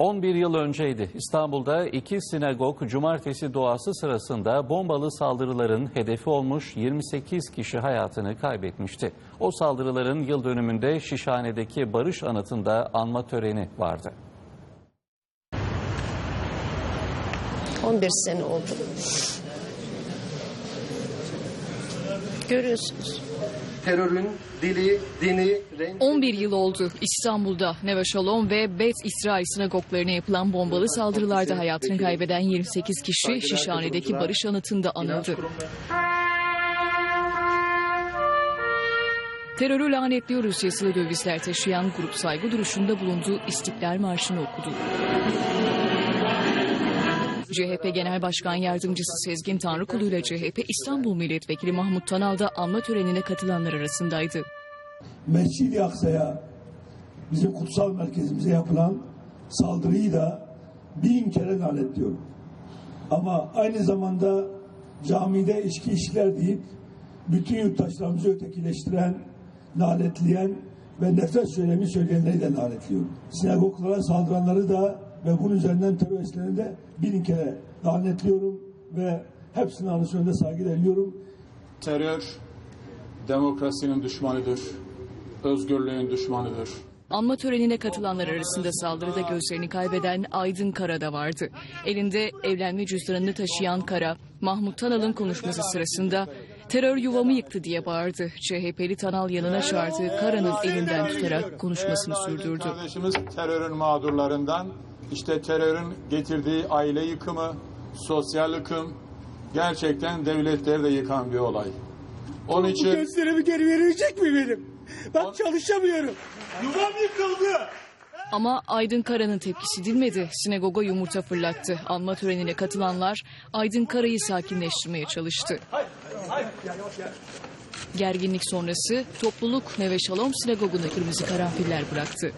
11 yıl önceydi. İstanbul'da iki sinagog cumartesi duası sırasında bombalı saldırıların hedefi olmuş 28 kişi hayatını kaybetmişti. O saldırıların yıl dönümünde Şişhane'deki Barış Anıtı'nda anma töreni vardı. 11 sene oldu. Görüyorsunuz. Terörün dili, dini, rengi 11 yıl oldu İstanbul'da Neve Shalom ve Bet İsrail sinagoglarına yapılan bombalı saldırılarda hayatını kaybeden 28 kişi Şişhane'deki Barış Anıtı'nda anıldı. Terörü lanetliyoruz yazılı dövizler taşıyan grup saygı duruşunda bulunduğu İstiklal Marşı'nı okudu. CHP Genel Başkan Yardımcısı Sezgin Tanrıkulu ile CHP İstanbul Milletvekili Mahmut Tanal da anma törenine katılanlar arasındaydı. Mescid-i Aksa'ya bizim kutsal merkezimize yapılan saldırıyı da bin kere lanetliyorum. Ama aynı zamanda camide içki işler deyip bütün yurttaşlarımızı ötekileştiren, lanetleyen ve nefret söylemi söyleyenleri de lanetliyorum. Sinagoglara saldıranları da ve bunun üzerinden teröristlerini de bin kere lanetliyorum ve hepsinin anısına da saygı duyuyorum. Terör demokrasinin düşmanıdır. Özgürlüğün düşmanıdır. Anma törenine katılanlar arasında saldırıda gözlerini kaybeden Aydın Kara da vardı. Elinde evlenme cüzdanını taşıyan Kara, Mahmut Tanal'ın konuşması sırasında terör yuvamı yıktı diye bağırdı. CHP'li Tanal yanına çağırdığı Kara'nın elinden tutarak konuşmasını sürdürdü. Kardeşimiz terörün mağdurlarından işte terörün getirdiği aile yıkımı, sosyal yıkım gerçekten devletleri de yıkan bir olay. Onun için Gözlerimi geri verecek mi benim? Ben çalışamıyorum. Yuvam yıkıldı. Ama Aydın Kara'nın tepkisi dinmedi. Sinagoga yumurta fırlattı. Anma törenine katılanlar Aydın Kara'yı sakinleştirmeye çalıştı. Gerginlik sonrası topluluk Neve Shalom sinagoguna kırmızı karanfiller bıraktı.